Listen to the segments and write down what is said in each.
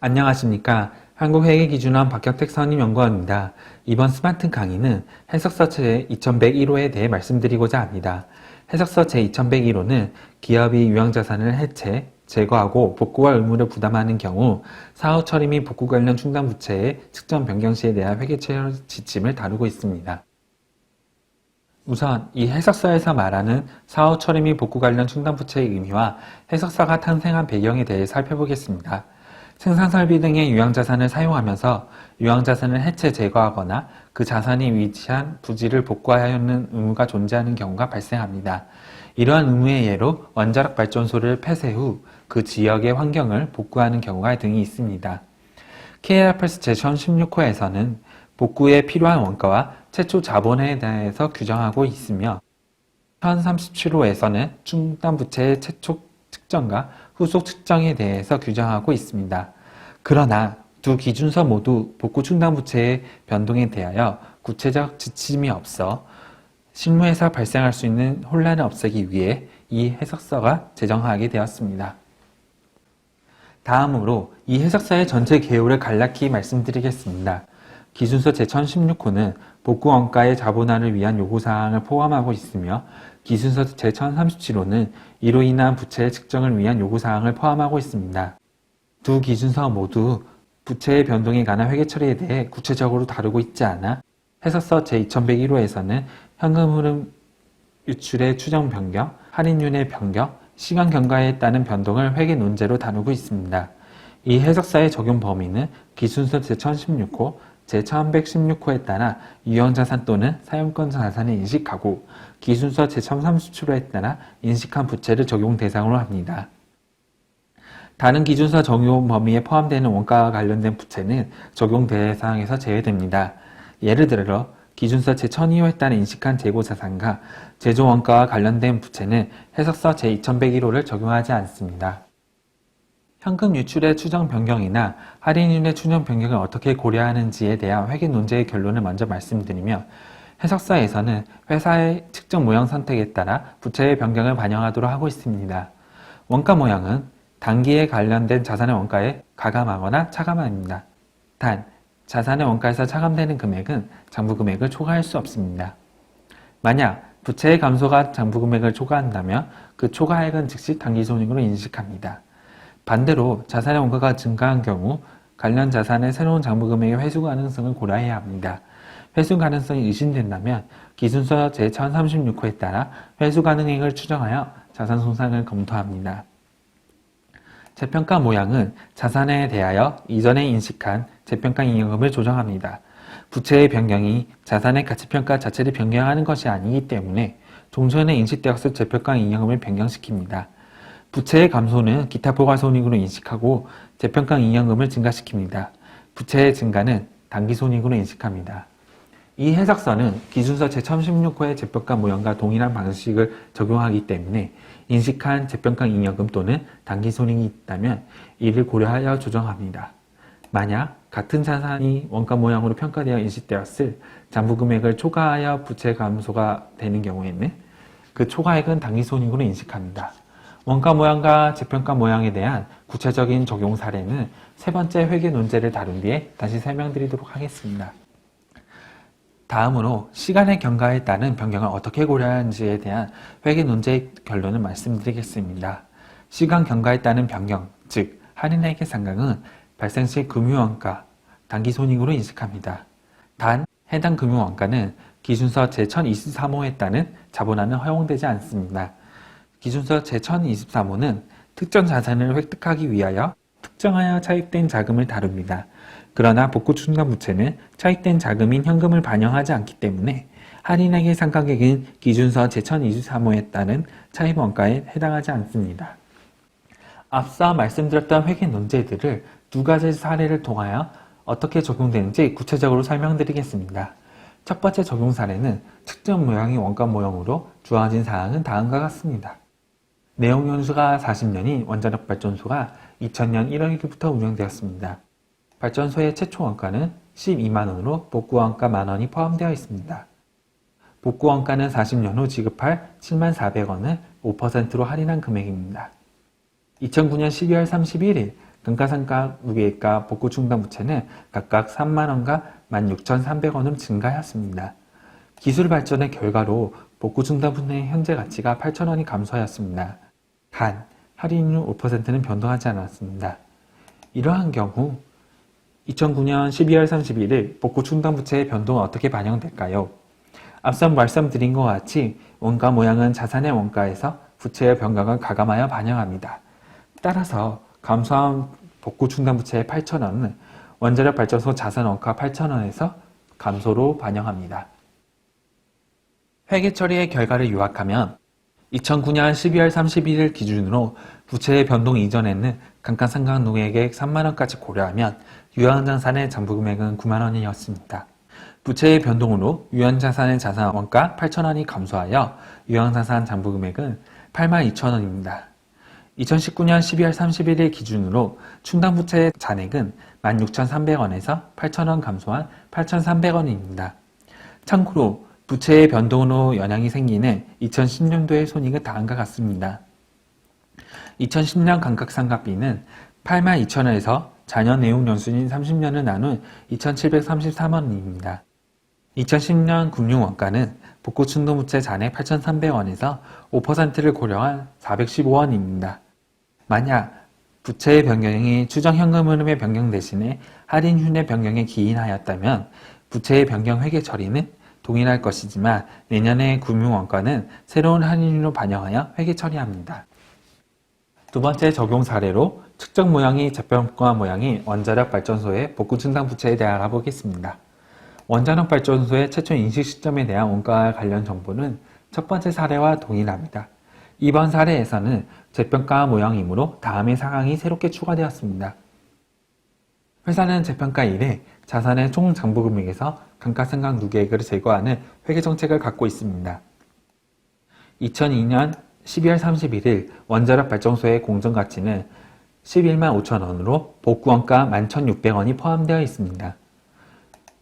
안녕하십니까. 한국회계기준원 박경택 선임연구원입니다. 이번 스마트 강의는 해석서 제2101호에 대해 말씀드리고자 합니다. 해석서 제2101호는 기업이 유형자산을 해체, 제거하고 복구할 의무를 부담하는 경우 사후 처리 및 복구 관련 충당 부채의 측정 변경 시에 대한 회계 처리 지침을 다루고 있습니다. 우선 이 해석서에서 말하는 사후 처리 및 복구 관련 충당 부채의 의미와 해석서가 탄생한 배경에 대해 살펴보겠습니다. 생산 설비 등의 유형 자산을 사용하면서 유형 자산을 해체 제거하거나 그 자산이 위치한 부지를 복구하여 하는 의무가 존재하는 경우가 발생합니다. 이러한 의무의 예로 원자력 발전소를 폐쇄 후 그 지역의 환경을 복구하는 경우가 등이 있습니다. KRPS 제1016호에서는 복구에 필요한 원가와 최초 자본에 대해서 규정하고 있으며 1037호에서는 충당부채의 최초 측정과 후속 측정에 대해서 규정하고 있습니다. 그러나 두 기준서 모두 복구 충당부채의 변동에 대하여 구체적 지침이 없어 실무에서 발생할 수 있는 혼란을 없애기 위해 이 해석서가 제정하게 되었습니다. 다음으로 이 해석서의 전체 개요를 간략히 말씀드리겠습니다. 기준서 제1016호는 복구 원가의 자본화를 위한 요구사항을 포함하고 있으며 기준서 제1037호는 이로 인한 부채의 측정을 위한 요구사항을 포함하고 있습니다. 두 기준서 모두 부채의 변동에 관한 회계 처리에 대해 구체적으로 다루고 있지 않아 해석서 제2101호에서는 현금 흐름 유출의 추정 변경, 할인율의 변경, 시간 경과에 따른 변동을 회계 논제로 다루고 있습니다. 이 해석사의 적용 범위는 기준서 제1016호, 제1116호에 따라 유형자산 또는 사용권 자산을 인식하고 기준서 제1037호에 따라 인식한 부채를 적용 대상으로 합니다. 다른 기준서 적용 범위에 포함되는 원가와 관련된 부채는 적용 대상에서 제외됩니다. 예를 들어 기준서 제1002호 에 따라 인식한 재고자산과 제조원가와 관련된 부채는 해석서 제2101호를 적용하지 않습니다. 현금 유출의 추정 변경이나 할인율의 추정 변경을 어떻게 고려하는지에 대한 회계 논제의 결론을 먼저 말씀드리며 해석서에서는 회사의 측정 모형 선택에 따라 부채의 변경을 반영하도록 하고 있습니다. 원가 모형은 단기에 관련된 자산의 원가에 가감하거나 차감합니다. 단, 자산의 원가에서 차감되는 금액은 장부 금액을 초과할 수 없습니다. 만약 부채의 감소가 장부 금액을 초과한다면 그 초과액은 즉시 단기 손익으로 인식합니다. 반대로 자산의 원가가 증가한 경우 관련 자산의 새로운 장부 금액의 회수 가능성을 고려해야 합니다. 회수 가능성이 의심된다면 기준서 제1036호에 따라 회수 가능액을 추정하여 자산 손상을 검토합니다. 재평가 모양은 자산에 대하여 이전에 인식한 재평가 잉여금을 조정합니다. 부채의 변경이 자산의 가치평가 자체를 변경하는 것이 아니기 때문에 종전에 인식되었을 재평가 잉여금을 변경시킵니다. 부채의 감소는 기타 포괄손익으로 인식하고 재평가 잉여금을 증가시킵니다. 부채의 증가는 단기손익으로 인식합니다. 이 해석서는 기준서 제1016호의 재평가 모형과 동일한 방식을 적용하기 때문에 인식한 재평가 잉여금 또는 단기 손익이 있다면 이를 고려하여 조정합니다. 만약 같은 자산이 원가 모양으로 평가되어 인식되었을 장부 금액을 초과하여 부채 감소가 되는 경우에는 그 초과액은 단기 손익으로 인식합니다. 원가 모양과 재평가 모양에 대한 구체적인 적용 사례는 세 번째 회계 논제를 다룬 뒤에 다시 설명드리도록 하겠습니다. 다음으로 시간의 경과에 따른 변경을 어떻게 고려하는지에 대한 회계 논제의 결론을 말씀드리겠습니다. 시간 경과에 따른 변경, 즉 할인액의 상각은 발생 시 금융원가, 단기손익으로 인식합니다. 단 해당 금융원가는 기준서 제1023호에 따른 자본화는 허용되지 않습니다. 기준서 제1023호는 특정 자산을 획득하기 위하여 특정하여 차입된 자금을 다룹니다. 그러나 복구 충당 부채는 차입된 자금인 현금을 반영하지 않기 때문에 할인액의 상각액은 기준서 제1023호에 따른 차입 원가에 해당하지 않습니다. 앞서 말씀드렸던 회계 논제들을 두 가지 사례를 통하여 어떻게 적용되는지 구체적으로 설명드리겠습니다. 첫 번째 적용 사례는 측정 모양이 원가 모형으로 주어진 사항은 다음과 같습니다. 내용 연수가 40년인 원자력 발전소가 2000년 1월 1일부터 운영되었습니다. 발전소의 최초 원가는 12만원으로 복구원가 만원이 포함되어 있습니다. 복구원가는 40년 후 지급할 7만 400원을 5%로 할인한 금액입니다. 2009년 12월 31일 감가상각 무게가 복구 충당 부채는 각각 3만원과 16,300원으로 증가하였습니다. 기술 발전의 결과로 복구 충당 부채의 현재 가치가 8,000원이 감소하였습니다. 단, 할인율 5%는 변동하지 않았습니다. 이러한 경우 2009년 12월 31일 복구 충당 부채의 변동은 어떻게 반영될까요? 앞서 말씀드린 것 같이 원가 모양은 자산의 원가에서 부채의 변경을 가감하여 반영합니다. 따라서 감소한 복구 충당 부채의 8,000원은 원자력 발전소 자산 원가 8,000원에서 감소로 반영합니다. 회계 처리의 결과를 요약하면 2009년 12월 31일 기준으로 부채의 변동 이전에는 감가상각 노액액 3만원까지 고려하면 유형자산의 장부금액은 9만원이었습니다. 부채의 변동으로 유형자산의 자산 원가 8천원이 감소하여 유형자산 장부금액은 8만 2천원입니다. 2019년 12월 31일 기준으로 충당부채의 잔액은 16,300원에서 8천원 감소한 8,300원입니다. 참고로 부채의 변동으로 영향이 생기는 2010년도의 손익은 다음과 같습니다. 2010년 감각상각비는 8만 2천원에서 자녀 내용 연수인 30년을 나눈 2,733원입니다. 2010년 금융원가는 복구 충동부채 잔액 8,300원에서 5%를 고려한 415원입니다. 만약 부채의 변경이 추정 현금 흐름의 변경 대신에 할인 흉의 변경에 기인하였다면 부채의 변경 회계 처리는 동일할 것이지만 내년의 금융원가는 새로운 할인율로 반영하여 회계 처리합니다. 두 번째 적용 사례로 측정 모양이 재평가 모양이 원자력 발전소의 복구 충당 부채에 대해 알아보겠습니다. 원자력 발전소의 최초 인식 시점에 대한 원가 관련 정보는 첫 번째 사례와 동일합니다. 이번 사례에서는 재평가 모양이므로 다음의 상황이 새롭게 추가되었습니다. 회사는 재평가 이래 자산의 총 장부 금액에서 감가상각 누계액을 제거하는 회계 정책을 갖고 있습니다. 2002년 12월 31일 원자력 발전소의 공정 가치는 11만 5천 원으로 복구원가 11,600원이 포함되어 있습니다.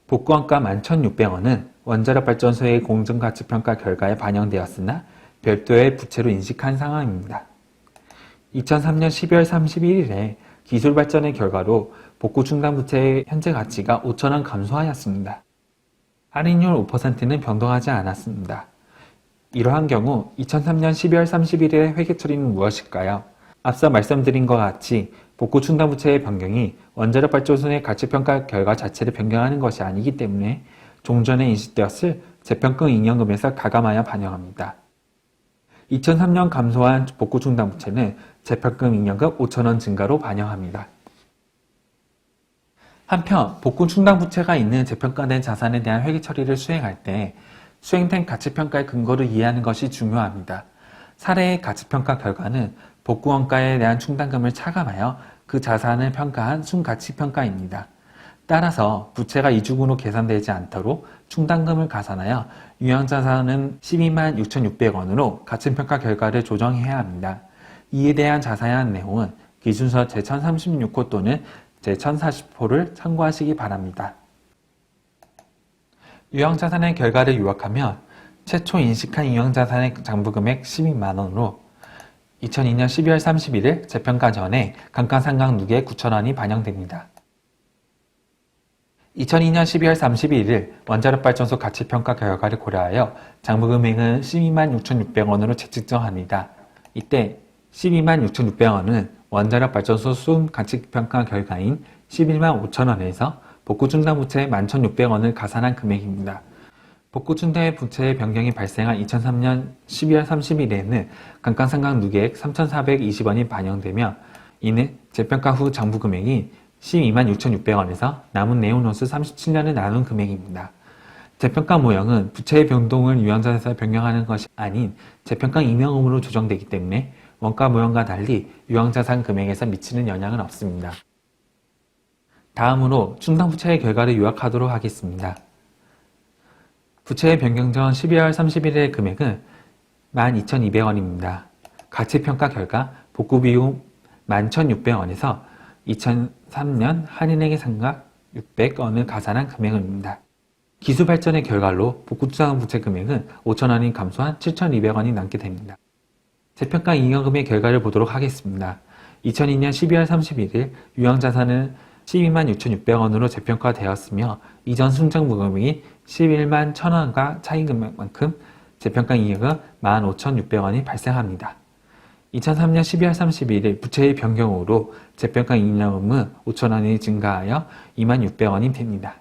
복구원가 11,600원은 원자력 발전소의 공정 가치 평가 결과에 반영되었으나 별도의 부채로 인식한 상황입니다. 2003년 12월 31일에 기술 발전의 결과로 복구 충당 부채의 현재 가치가 5천원 감소하였습니다. 할인율 5%는 변동하지 않았습니다. 이러한 경우 2003년 12월 31일의 회계 처리는 무엇일까요? 앞서 말씀드린 것 같이 복구 충당 부채의 변경이 원자력 발전소의 가치평가 결과 자체를 변경하는 것이 아니기 때문에 종전에 인식되었을 재평가 잉여금에서 가감하여 반영합니다. 2003년 감소한 복구 충당 부채는 재평금 잉여금 5천원 증가로 반영합니다. 한편 복구 충당 부채가 있는 재평가된 자산에 대한 회계 처리를 수행할 때 수행된 가치평가의 근거를 이해하는 것이 중요합니다. 사례의 가치평가 결과는 복구원가에 대한 충당금을 차감하여 그 자산을 평가한 순가치평가입니다. 따라서 부채가 이중으로 계산되지 않도록 충당금을 가산하여 유형자산은 12만 6,600원으로 가치평가 결과를 조정해야 합니다. 이에 대한 자세한 내용은 기준서 제1036호 또는 제1040호를 참고하시기 바랍니다. 유형자산의 결과를 요약하면 최초 인식한 유형자산의 장부금액 12만원으로 2002년 12월 31일 재평가 전에 감가상각 누계 9천원이 반영됩니다. 2002년 12월 31일 원자력 발전소 가치평가 결과를 고려하여 장부금액은 12만 6,600원으로 재측정합니다. 이때 12만 6,600원은 원자력 발전소 수음 가치평가 결과인 11만 5천원에서 복구 충당 부채 11,600원을 가산한 금액입니다. 복구 충당의 부채의 변경이 발생한 2003년 12월 30일에는 감가상각 누계액 3,420원이 반영되며 이는 재평가 후 장부 금액이 126,600원에서 남은 내용노수 37년을 나눈 금액입니다. 재평가 모형은 부채의 변동을 유형자산에서 변경하는 것이 아닌 재평가 임명음으로 조정되기 때문에 원가 모형과 달리 유형자산 금액에서 미치는 영향은 없습니다. 다음으로 충당부채의 결과를 요약하도록 하겠습니다. 부채의 변경 전 12월 31일의 금액은 12,200원입니다. 가치평가 결과 복구비용 11,600원에서 2003년 한인에게 상각 600원을 가산한 금액입니다. 기술 발전의 결과로 복구주상 부채 금액은 5,000원이 감소한 7,200원이 남게 됩니다. 재평가 잉여금의 결과를 보도록 하겠습니다. 2002년 12월 31일 유형자산은 12만 6,600원으로 재평가되었으며 이전 순정부금이 11만 1,000원과 차익금액만큼 재평가 이익은 15,600원이 발생합니다. 2003년 12월 31일 부채의 변경으로 재평가 이익금은 5,000원이 증가하여 2만 600원이 됩니다.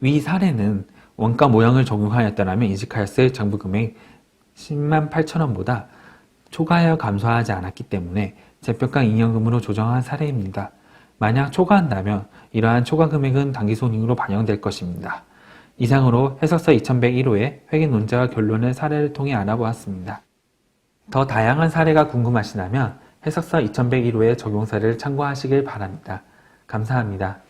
위 사례는 원가 모형을 적용하였더라면 이직하였을 정부 금액 10만 8천원보다 초과하여 감소하지 않았기 때문에 재평가 잉여금으로 조정한 사례입니다. 만약 초과한다면 이러한 초과 금액은 당기손익으로 반영될 것입니다. 이상으로 해석서 2101호의 회계 논제와 결론의 사례를 통해 알아보았습니다. 더 다양한 사례가 궁금하시다면 해석서 2101호의 적용 사례를 참고하시길 바랍니다. 감사합니다.